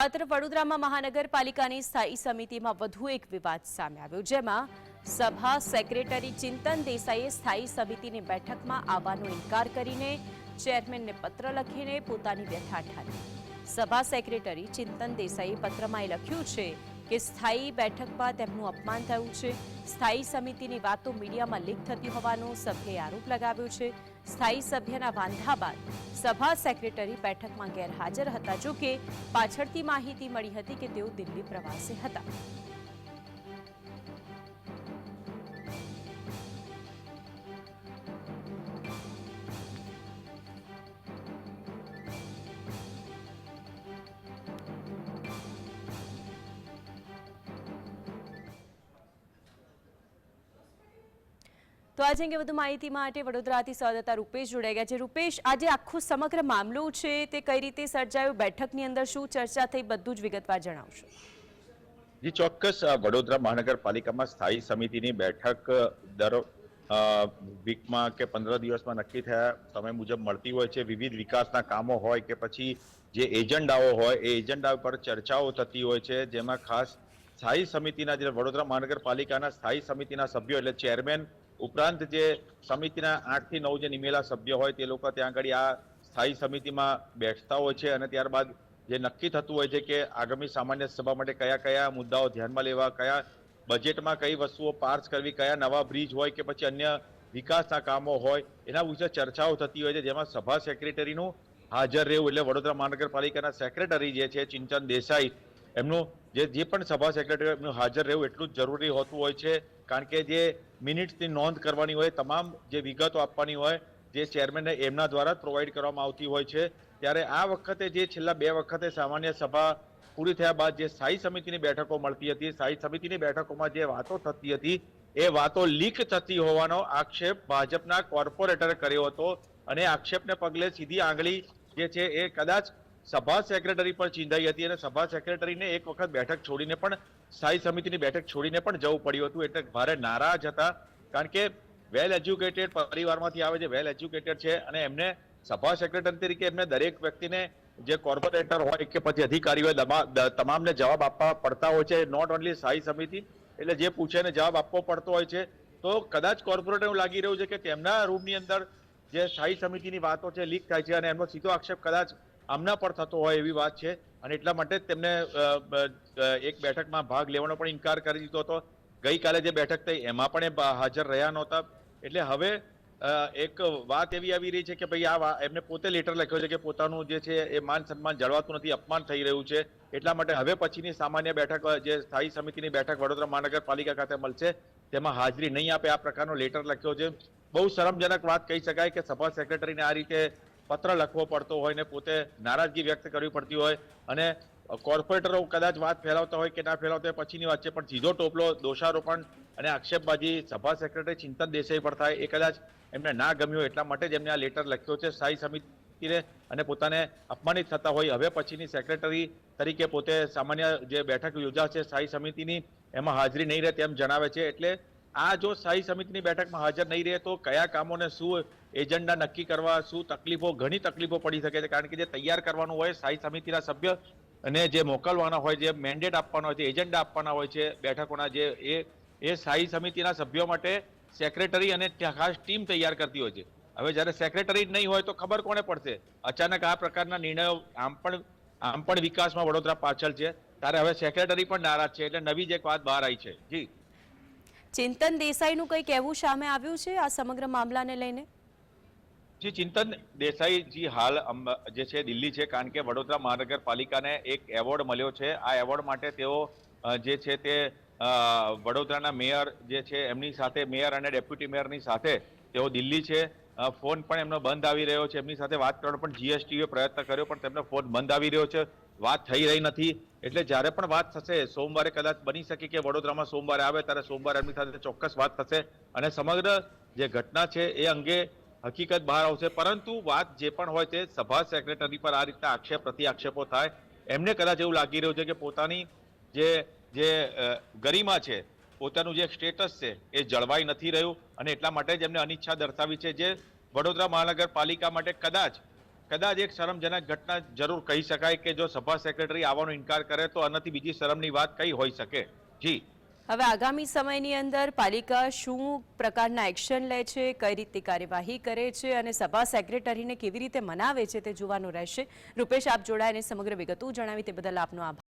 માત્ર વડોદરામાં મહાનગરપાલિકાની સ્થાયી સમિતિમાં વધુ એક વિવાદ સામે આવ્યો, જેમાં સભા સેક્રેટરી ચિંતન દેસાઈએ સ્થાયી સમિતિની બેઠકમાં આવવાનો ઇનકાર કરીને ચેરમેનને પત્ર લખીને પોતાની વ્યથા ઠારી સભા સેક્રેટરી ચિંતન દેસાઈએ પત્રમાં એ લખ્યું છે કે સ્થાયી બેઠકમાં તેમનું અપમાન થયું છે. સ્થાયી સમિતિની વાતો મીડિયામાં લીક થતી હોવાનો સભ્યે આરોપ લગાવ્યો છે. સ્થાયી સભ્યના વાંધા બાદ સભા સેક્રેટરી બેઠકમાં ગેરહાજર હતા જો કે પાછળથી માહિતી મળી હતી કે તેઓ દિલ્હી પ્રવાસે હતા. તો આજે અંગે વધુ માહિતી માટે વડોદરાથી સંવાદદાતા રૂપેશ જોડાઈ ગયા છે. રૂપેશ, આજે આખો સમગ્ર મામલો છે તે કઈ રીતે સર્જાયો? બેઠકની અંદર શું ચર્ચા થઈ? બધું જ વિગતવાર જણાવશો. જી, ચોક્કસ વડોદરા મહાનગરપાલિકામાં સ્થાયી સમિતિની બેઠક દર વીકમાં કે પંદર દિવસમાં નક્કી થયા સમય મુજબ મળતી હોય છે. વિવિધ વિકાસના કામો હોય કે પછી જે એજન્ડાઓ હોય, એ એજન્ડા પર ચર્ચાઓ થતી હોય છે. જેમાં ખાસ સ્થાયી સમિતિના જે વડોદરા મહાનગરપાલિકાના સ્થાયી સમિતિના સભ્યો એટલે ચેરમેન ઉપરાંત જે સમિતિના આઠથી નવ જે નિમેલા સભ્ય હોય તે લોકો ત્યાં આગળ આ સ્થાયી સમિતિમાં બેસતા હોય છે અને ત્યારબાદ જે નક્કી થતું હોય છે કે આગામી સામાન્ય સભા માટે કયા કયા મુદ્દાઓ ધ્યાનમાં લેવા, કયા બજેટમાં કઈ વસ્તુઓ પાર્સ કરવી, કયા નવા બ્રિજ હોય કે પછી અન્ય વિકાસના કામો હોય એના વિશે ચર્ચાઓ થતી હોય છે, જેમાં સભા સેક્રેટરીનું હાજર રહેવું એટલે વડોદરા મહાનગરપાલિકાના સેક્રેટરી જે છે ચિંતન દેસાઈ એમનું જે જે પણ સભા સેક્રેટરી એમનું હાજર રહેવું એટલું જ જરૂરી હોતું હોય છે. કારણ કે જે મિનિટ્સની નોંધ કરવાની હોય, તમામ જે વિગતો આપવાની હોય, જે ચેરમેનને એમના દ્વારા પ્રોવાઈડ કરવામાં આવતી હોય છે. ત્યારે આ વખતે જે છેલ્લા બે વખતે સામાન્ય સભા પૂરી થયા બાદ જે સ્થાયી સમિતિની બેઠકો મળતી હતી, સ્થાયી સમિતિની બેઠકોમાં જે વાતો થતી હતી, એ વાતો લીક થતી હોવાનો આક્ષેપ ભાજપના કોર્પોરેટરે કર્યો હતો. અને આક્ષેપને પગલે સીધી આંગળી જે છે એ કદાચ સભા સેક્રેટરી પણ ચીંધાઈ હતી અને સભા સેક્રેટરીને એક વખત બેઠક છોડીને પણ, સ્થાયી સમિતિની બેઠક છોડીને પણ જવું પડ્યું હતું. એટલે ભારે નારાજ હતા. કારણ કે વેલ એજ્યુકેટેડ પરિવારમાંથી આવે છે વેલ એજ્યુકેટેડ છે અને એમને સભા સેક્રેટરી તરીકે એમને દરેક વ્યક્તિને જે કોર્પોરેટર હોય કે પછી અધિકારી હોય તમા- તમામને જવાબ આપવા પડતા હોય છે. નોટ ઓનલી સ્થાયી સમિતિ, એટલે જે પૂછે એને જવાબ આપવો પડતો હોય છે. તો કદાચ કોર્પોરેટર એવું લાગી રહ્યું છે કે તેમના રૂમની અંદર જે સ્થાયી સમિતિની વાતો છે લીક થાય છે અને એમનો સીધો આક્ષેપ કદાચ આમના પર થતો હોય એવી વાત છે. અને એટલા માટે જ તેમને એક બેઠકમાં ભાગ લેવાનો પણ ઇનકાર કરી દીધો હતો. ગઈકાલે જે બેઠક થઈ એમાં પણ એ હાજર રહ્યા નહોતા. એટલે હવે એક વાત એવી આવી રહી છે કે ભાઈ આ એમને પોતે લેટર લખ્યો છે કે પોતાનું જે છે એ માન સન્માન જળવાતું નથી, અપમાન થઈ રહ્યું છે. એટલા માટે હવે પછીની સામાન્ય બેઠક જે સ્થાયી સમિતિની બેઠક વડોદરા મહાનગરપાલિકા ખાતે મળશે, તેમાં હાજરી નહીં આપે આ પ્રકારનો લેટર લખ્યો છે. બહુ શરમજનક વાત કહી શકાય કે સભા સેક્રેટરીને આ રીતે પત્ર લખવો પડતો હોય ને પોતે નારાજગી વ્યક્ત કરવી પડતી હોય અને કોર્પોરેટરો કદાચ વાત ફેલાવતા હોય કે ના ફેલાવતા હોય, પછીની વાત છે, પણ સીધો ટોપલો, દોષારોપણ અને આક્ષેપબાજી સભા સેક્રેટરી ચિંતન દેસાઈ પર થાય, એ કદાચ એમને ના ગમ્યું એટલા માટે જ એમને આ લેટર લખ્યો છે સ્થાયી સમિતિને અને પોતાને અપમાનિત થતા હોય. હવે પછીની સેક્રેટરી તરીકે પોતે સામાન્ય જે બેઠક યોજાશે સ્થાયી સમિતિની, એમાં હાજરી નહીં રહે તેમ જણાવે છે. એટલે આ જો સ્થાયી સમિતિની બેઠકમાં હાજર નહીં રહે તો કયા કામોને શું એજન્ડા નક્કી કરવા, શું તકલીફો, ઘણી તકલીફો પડી શકે છે? કારણ કે જે તૈયાર કરવાનું હોય, સ્થાયી સમિતિના સભ્ય અને જે મોકલવાના હોય, જે મેન્ડેટ આપવાના હોય છે એજન્ડા આપવાના હોય છે, બેઠકોના જે એ એ સ્થાયી સમિતિના સભ્યો માટે સેક્રેટરી અને ખાસ ટીમ તૈયાર કરતી હોય છે. હવે જ્યારે સેક્રેટરી જ નહીં હોય તો ખબર કોને પડશે? અચાનક આ પ્રકારના નિર્ણયો આમ પણ આમ પણ વિકાસમાં વડોદરા પાછળ છે. ત્યારે હવે સેક્રેટરી પણ નારાજ છે, એટલે નવી જ એક વાત બહાર આવી છે. જી. ચિંતન દેસાઈનું કંઈ કહેવું સામે આવ્યું છે આ સમગ્ર મામલાને લઈને? જી, ચિંતન દેસાઈજી હાલ જે છે દિલ્હી છે, કારણ કે વડોદરા મહાનગરપાલિકાને એક એવોર્ડ મળ્યો છે. આ એવોર્ડ માટે તેઓ જે છે તે વડોદરાના મેયર જે છે એમની સાથે, મેયર અને ડેપ્યુટી મેયરની સાથે તેઓ દિલ્હી છે. ફોન પણ એમનો બંધ આવી રહ્યો છે. એમની સાથે વાત કરવાનો પણ જીએસટીએ પ્રયત્ન કર્યો, પણ તેમનો ફોન બંધ આવી રહ્યો છે. વાત થઈ રહી નથી. એટલે જ્યારે પણ વાત થશે, સોમવારે કદાચ બની શકે કે વડોદરામાં સોમવારે આવે, ત્યારે સોમવારે એમની સાથે ચોક્કસ વાત થશે. અને સમગ્ર જે ઘટના છે, એ અંગે હકીકત બહાર આવશે. પરંતુ વાત જે પણ હોય તે સભા સેક્રેટરી પર આ રીતના આક્ષેપ પ્રતિ આક્ષેપો થાય. એમને કદાચ એવું લાગી રહ્યું છે કે પોતાની જે જે ગરિમા છે પોતાનું જે સ્ટેટસ છે, એ જળવાઈ નથી રહ્યું અને એટલા માટે જ એમને અનિચ્છા દર્શાવી છે જે વડોદરા મહાનગરપાલિકા માટે કદાચ કદાચ એક શરમજનક ઘટના જરૂર કહી શકાય કે જો સભા સેક્રેટરી આવવાનો ઇનકાર કરે તો આનાથી બીજી શરમની વાત કઈ હોઈ શકે. જી. હવે આગામી સમયની અંદર પાલિકા શું પ્રકારના એક્શન લે છે, કઈ રીતે કાર્યવાહી કરે છે અને સભા સેક્રેટરીને કેવી રીતે મનાવે છે તે જોવાનું રહેશે. રૂપેશ, આપ જોડાઈને સમગ્ર વિગતો જણાવી તે બદલ આપનો આભાર.